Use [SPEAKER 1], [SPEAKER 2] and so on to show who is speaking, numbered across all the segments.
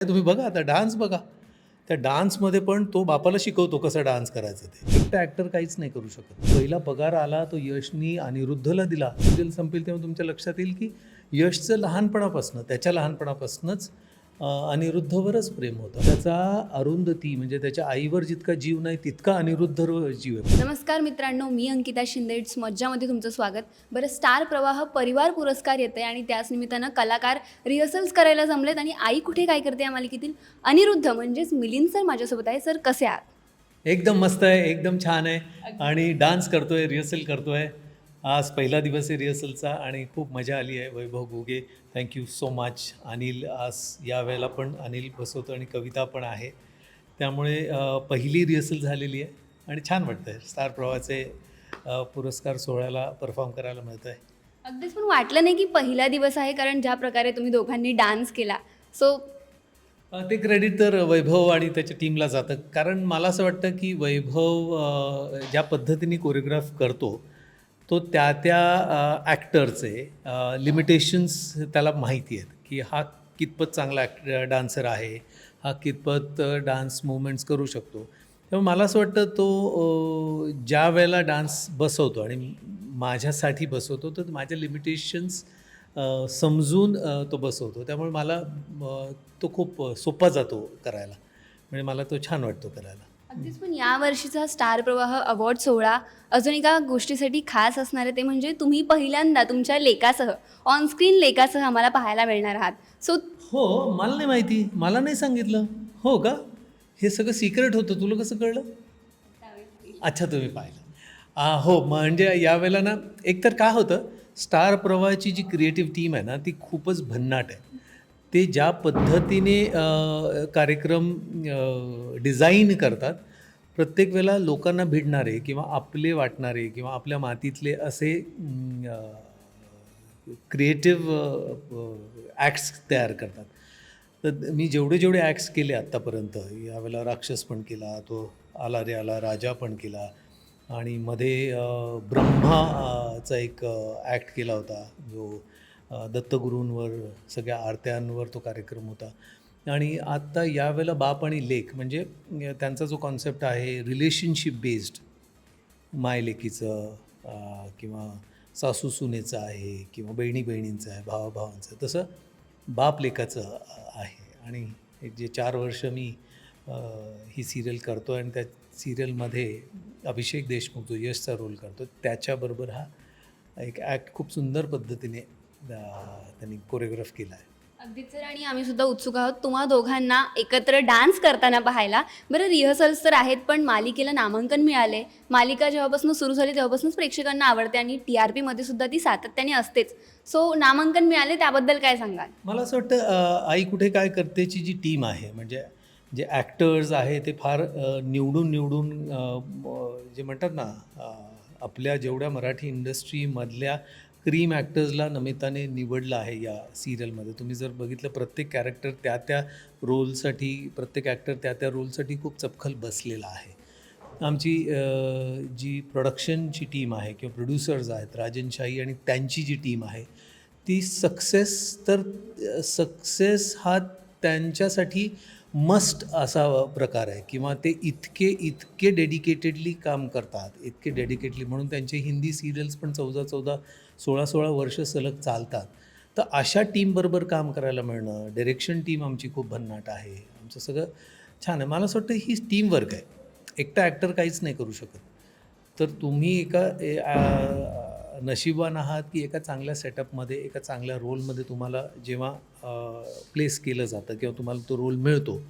[SPEAKER 1] तुम्ही बघा आता डान्स बघा. त्या डान्समध्ये पण तो बापाला शिकवतो कसा डान्स करायचा ते. एकटा ॲक्टर काहीच नाही करू शकत. पहिला पगार आला तो यशनी अनिरुद्धला दिला. सिरियल संपेल तेव्हा तुमच्या लक्षात येईल की यशचं लहानपणापासून त्याच्या लहानपणापासूनच अनिरुद्धवरच प्रेम होतं. त्याचा अरुंधती म्हणजे त्याच्या आईवर जितका जीव नाही तितका अनिरुद्धवर जीव आहे.
[SPEAKER 2] नमस्कार मित्रांनो मी अंकिता शिंदे. इट्स मज्जामध्ये तुमचं स्वागत. बरं स्टार प्रवाह परिवार पुरस्कार येते आणि त्याच निमित्तानं कलाकार रिहर्सल्स करायला जमलेत आणि आई कुठे काय करते या मालिकेतील? अनिरुद्ध म्हणजेच मिलिंद सर माझ्यासोबत आहे. सर कसे आहात?
[SPEAKER 1] एकदम मस्त आहे एकदम छान आहे. आणि डान्स करतोय रिहर्सल करतोय. आज पहिला दिवस आहे रिहर्सलचा आणि खूप मजा आली आहे. Vaibhav Ghuge thank you so much Anil आज या वेळेला पण अनिल बसवतो आणि कविता पण आहे. त्यामुळे पहिली रिहर्सल झालेली आहे आणि छान वाटतं आहे स्टार प्रवाहाचे पुरस्कार सोहळ्याला परफॉर्म करायला मिळतं आहे
[SPEAKER 2] अगदीच पण वाटलं नाही की पहिला दिवस आहे कारण ज्या प्रकारे तुम्ही दोघांनी डान्स केला. सो
[SPEAKER 1] ते क्रेडिट तर वैभव आणि त्याच्या टीमला जातं. कारण मला असं वाटतं की वैभव ज्या पद्धतीने कोरिओग्राफ करतो तो त्या त्या ॲक्टरचे लिमिटेशन्स त्याला माहिती आहेत की हा कितपत चांगला ॲक्ट डान्सर आहे हा कितपत डान्स मुवमेंट्स करू शकतो. तेव्हा मला असं वाटतं तो ज्या वेळेला डान्स बसवतो आणि माझ्यासाठी बसवतो तर माझ्या लिमिटेशन्स समजून तो बसवतो. त्यामुळे मला तो खूप सोपा जातो करायला. म्हणजे मला तो छान वाटतो करायला.
[SPEAKER 2] अगदीच पण या वर्षीचा स्टार प्रवाह अवॉर्ड सोहळा अजून एका गोष्टीसाठी खास असणार आहे ते म्हणजे तुम्ही पहिल्यांदा तुमच्या लेकासह ऑनस्क्रीन लेकासह आम्हाला पाहायला मिळणार आहात. सो
[SPEAKER 1] हो मला नाही माहिती. मला नाही सांगितलं. हो का? हे सगळं सिक्रेट होतं. तुला कसं कळलं? अच्छा तुम्ही पाहिलं. आ, हो म्हणजे यावेळेला ना एकतर काय होतं स्टार प्रवाहाची जी क्रिएटिव्ह टीम आहे ना ती खूपच भन्नाट आहे. ते ज्या पद्धतीने कार्यक्रम डिझाईन करतात प्रत्येक वेळेला लोकांना भिडणारे किंवा आपले वाटणारे किंवा आपल्या मातीतले असे क्रिएटिव्ह ॲक्ट्स तयार करतात. तर मी जेवढे जेवढे ॲक्ट्स केले आत्तापर्यंत यावेळेला राक्षस पण केला तो आला रे आला राजा पण केला आणि मध्ये ब्रह्माचा एक ॲक्ट केला होता जो दत्तगुरूंवर सगळ्या आरत्यांवर तो कार्यक्रम होता. आणि आत्ता यावेळेला बाप आणि लेख म्हणजे त्यांचा जो कॉन्सेप्ट आहे रिलेशनशिप बेस्ड मायलेकीचं किंवा सासू सुनेचं आहे किंवा बहिणी बहिणींचं आहे भावाभावांचं तसं बाप लेखाचं आहे. आणि एक जे चार वर्ष मी ही सिरियल करतो आणि त्या सिरियलमध्ये अभिषेक देशमुख जो यशचा रोल करतो त्याच्याबरोबर हा एक ॲक्ट खूप सुंदर पद्धतीने त्यांनी कोरिओग्राफ केला आहे.
[SPEAKER 2] अगदीच सर आणि आम्ही सुद्धा उत्सुक आहोत. तुम्हा दोघांना एकत्र डान्स करताना पाहायला. बरं रिहर्सल्स तर आहेत पण मालिकेला नामांकन मिळाले. मालिका जेव्हापासून सुरू झाली तेव्हापासूनच प्रेक्षकांना आवडते आणि टी आर पीमध्ये सुद्धा ती सातत्याने असतेच. सो नामांकन मिळाले त्याबद्दल काय सांगाल?
[SPEAKER 1] मला असं वाटतं आई कुठे काय करतेची जी टीम आहे म्हणजे जे ॲक्टर्स आहे ते फार निवडून निवडून जे म्हणतात ना आपल्या जेवढ्या मराठी इंडस्ट्रीमधल्या क्रीम ॲक्टर्सला नमिताने निवडलं आहे या सिरियलमध्ये तुम्ही जर बघितलं प्रत्येक कॅरेक्टर त्या त्या रोलसाठी प्रत्येक ॲक्टर त्या त्या रोलसाठी खूप चपखल बसलेला आहे. आमची जी प्रोडक्शनची टीम आहे किंवा प्रोड्युसर्स आहेत राजन शाही आणि त्यांची जी टीम आहे ती सक्सेस तर सक्सेस हा त्यांच्यासाठी मस्ट असा प्रकार आहे. किंवा ते इतके इतके डेडिकेटेडली काम करतात इतके डेडिकेटली म्हणून त्यांचे हिंदी सिरियल्स पण चौदा चौदा सोळा सोळा वर्ष सलग चालतात. तर अशा टीमबरोबर काम करायला मिळणं डिरेक्शन टीम आमची खूप भन्नाट आहे. आमचं सगळं छान आहे. मला असं वाटतं ही टीमवर्क आहे. एकटा ॲक्टर काहीच नाही करू शकत. तर तुम्ही एका ए- नशिबान आहात की एका चांगल्या सेटअपमध्ये एका चांगल्या रोलमध्ये तुम्हाला जेव्हा प्लेस केलं जातं किंवा तुम्हाला तो रोल मिळतो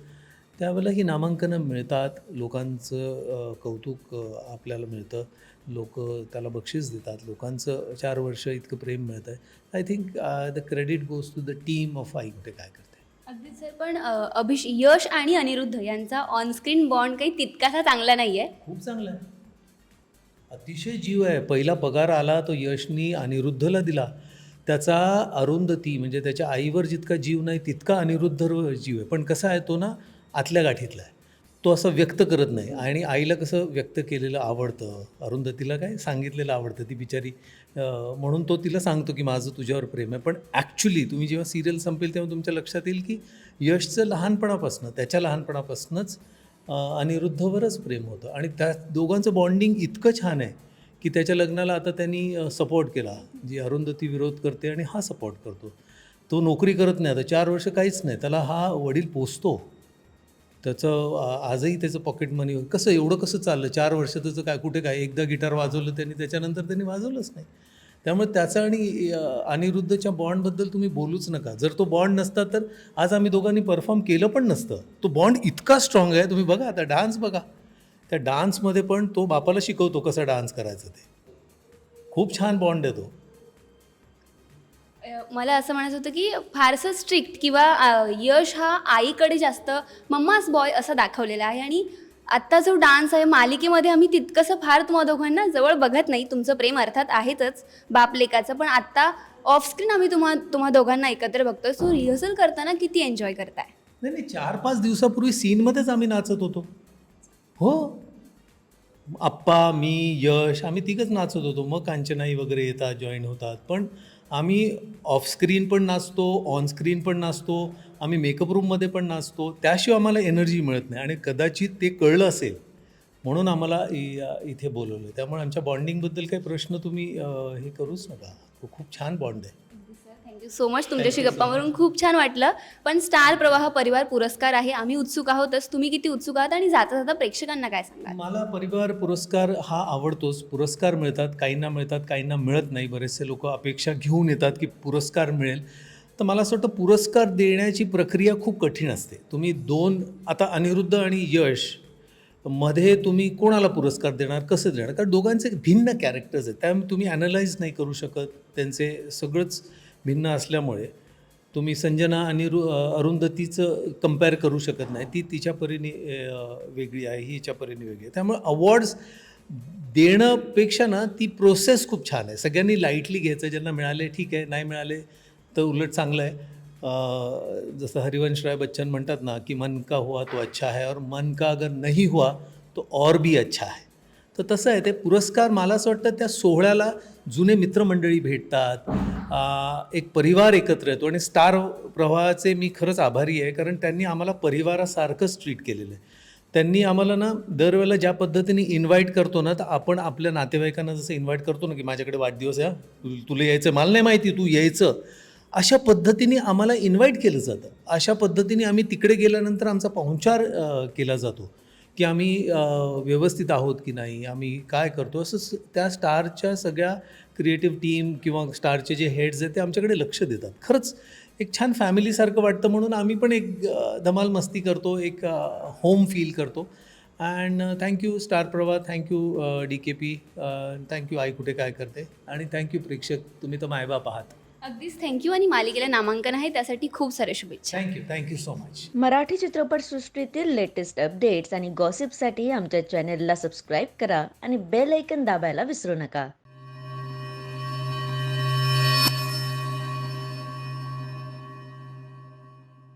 [SPEAKER 1] त्यावेळेला ही नामांकनं मिळतात. लोकांचं कौतुक आपल्याला मिळतं. लोक त्याला बक्षीस देतात. लोकांचं चार वर्ष इतकं प्रेम मिळतं आहे I think the credit goes to the team of Aai Kuthe Kay Karte.
[SPEAKER 2] अगदीच सर पण अभिष यश आणि अनिरुद्ध यांचा ऑनस्क्रीन बॉन्ड काही तितकासा चांगला नाही आहे
[SPEAKER 1] खूप चांगलं आहे. अतिशय जीव आहे. पहिला पगार आला तो यशनी अनिरुद्धला दिला. त्याचा अरुंधती म्हणजे त्याच्या आईवर जितका जीव नाही तितका अनिरुद्धवर जीव आहे. पण कसा आहे तो ना आतल्या गाठीतला आहे. तो असं व्यक्त करत नाही. आणि आईला कसं व्यक्त केलेलं आवडतं? अरुंधतीला काय सांगितलेलं आवडतं? ती बिचारी म्हणून तो तिला सांगतो की माझं तुझ्यावर प्रेम आहे. पण ॲक्च्युली तुम्ही जेव्हा सिरियल संपेल तेव्हा तुमच्या लक्षात येईल की यशचं लहानपणापासनं त्याच्या लहानपणापासूनच अनिरुद्धवरच प्रेम होतं. आणि त्या दोघांचं बॉन्डिंग इतकं छान आहे की त्याच्या लग्नाला आता त्यांनी सपोर्ट केला. जी अरुंधती विरोध करते आणि हा सपोर्ट करतो. तो नोकरी करत नाही. आता चार वर्ष काहीच नाही. त्याला हा वडील पोचतो त्याचं आजही त्याचं पॉकेट मनी कसं एवढं कसं चाललं? चार वर्ष त्याचं काय कुठे काय? एकदा गिटार वाजवलं त्यांनी त्याच्यानंतर त्यांनी वाजवलंच नाही. त्यामुळे त्याचा आणि अनिरुद्धच्या बॉन्डबद्दल तुम्ही बोलूच नका. जर तो बॉन्ड नसता तर आज आम्ही दोघांनी परफॉर्म केलं पण नसतं. तो बॉन्ड इतका स्ट्रॉंग आहे तुम्ही बघा आता डान्स बघा. त्या डान्समध्ये पण तो बापाला शिकवतो कसं डान्स करायचं ते. खूप छान बॉन्ड आहे तो.
[SPEAKER 2] मला असं म्हणायचं होतं की फारसं स्ट्रिक्ट किंवा यश हा आईकडे जास्त मम्माच बॉय असा दाखवलेला आहे. आणि आत्ता जो डान्स आहे मालिकेमध्ये आम्ही तितकंसं फार तुम्हा दोघांना जवळ बघत नाही. तुमचं प्रेम अर्थात आहेतच बापलेकाचं. पण आत्ता ऑफस्क्रीन आम्ही तुम्हा तुम्हा दोघांना एकत्र बघतोय. सो रिहर्सल करताना किती एन्जॉय करताय?
[SPEAKER 1] नाही नाही चार पाच दिवसापूर्वी सीनमध्येच आम्ही नाचत होतो. हो. आप्पा मी यश आम्ही तिघंच नाचत होतो. मग कांचनाई वगैरे येतात जॉईन होतात. पण आम्ही ऑफस्क्रीन पण नाचतो ऑनस्क्रीन पण नाचतो आम्ही मेकअप रूममध्ये पण नाचतो. त्याशिवाय आम्हाला एनर्जी मिळत नाही आणि कदाचित ते कळलं असेल म्हणून आम्हाला इ- इथे बोलवलं. त्यामुळे आमच्या बॉन्डिंगबद्दल काही प्रश्न तुम्ही हे करूच नका. खूप छान बॉन्ड आहे.
[SPEAKER 2] थँक्यू सो मच तुमच्याशी गप्पा मारून खूप छान वाटलं. पण स्टार प्रवाह परिवार पुरस्कार आहे. आम्ही उत्सुक आहोतच तुम्ही किती उत्सुक आहात आणि जाता जाता प्रेक्षकांना काय सांगाल?
[SPEAKER 1] मला परिवार पुरस्कार हा आवडतोच. पुरस्कार मिळतात. काहींना मिळतात काहींना मिळत नाही. बरेचसे लोक अपेक्षा घेऊन येतात की पुरस्कार मिळेल. तर मला असं वाटतं पुरस्कार देण्याची प्रक्रिया खूप कठीण असते. तुम्ही दोन आता अनिरुद्ध आणि यशमध्ये तुम्ही कोणाला पुरस्कार देणार कसं देणार? कारण दोघांचे भिन्न कॅरेक्टर्स आहेत. त्यामुळे तुम्ही ॲनलाइज नाही करू शकत. त्यांचे सगळंच भिन्न असल्यामुळे तुम्ही संजना आणि रु अरुंधतीचं कंपेअर करू शकत नाही. ती तिच्या परीने वेगळी आहे ही हिच्या परीने वेगळी आहे. त्यामुळे अवॉर्ड्स देणंपेक्षा ना ती प्रोसेस खूप छान आहे. सगळ्यांनी लाईटली घ्यायचं ज्यांना मिळाले ठीक आहे नाही मिळाले तर उलट चांगलं आहे. जसं हरिवंश राय बच्चन म्हणतात ना की मन का हुआ तो अच्छा है और मन का अगर नहीं हुआ तो और भी अच्छा है. तर तसं आहे ते पुरस्कार मला असं वाटतं त्या सोहळ्याला जुने मित्रमंडळी भेटतात. एक परिवार एकत्र येतो आणि स्टार प्रवाहाचे मी खरंच आभारी आहे कारण त्यांनी आम्हाला परिवारासारखंच ट्रीट केलेलं आहे. त्यांनी आम्हाला ना दरवेळेला ज्या पद्धतीने इन्व्हाइट करतो ना तर आपण आपल्या नातेवाईकांना जसं इन्व्हाइट करतो ना की माझ्याकडे वाढदिवस या तु तुला यायचं मला नाही माहिती तू यायचं. अशा पद्धतीने आम्हाला इन्व्हाइट केलं जातं. अशा पद्धतीने आम्ही तिकडे गेल्यानंतर आमचा पाहुणचार केला जातो. की आम्ही व्यवस्थित आहोत की नाही आम्ही काय करतो असं त्या स्टारच्या सगळ्या क्रिएटिव्ह टीम किंवा स्टारचे जे हेड्स आहेत ते आमच्याकडे लक्ष देतात. खरंच एक छान फॅमिलीसारखं वाटतं म्हणून आम्ही पण एक धमाल मस्ती करतो एक होम फील करतो. And thank you star Pravah thank you D K P thank you Aai Kuthe Kay Karte? आणि थँक्यू प्रेक्षक तुम्ही तर मायबाप आहात.
[SPEAKER 2] अगदीच. थँक्यू आणि मालिकेला नामांकन आहे. त्यासाठी खूप साऱ्या शुभेच्छा.
[SPEAKER 1] Thank you thank you so much
[SPEAKER 3] Marathi चित्रपटसृष्टीतील लेटेस्ट अपडेट्स आणि गॉसिपसाठी आमच्या चॅनेलला सबस्क्राईब करा आणि बेल ऐकन दाबायला विसरू नका.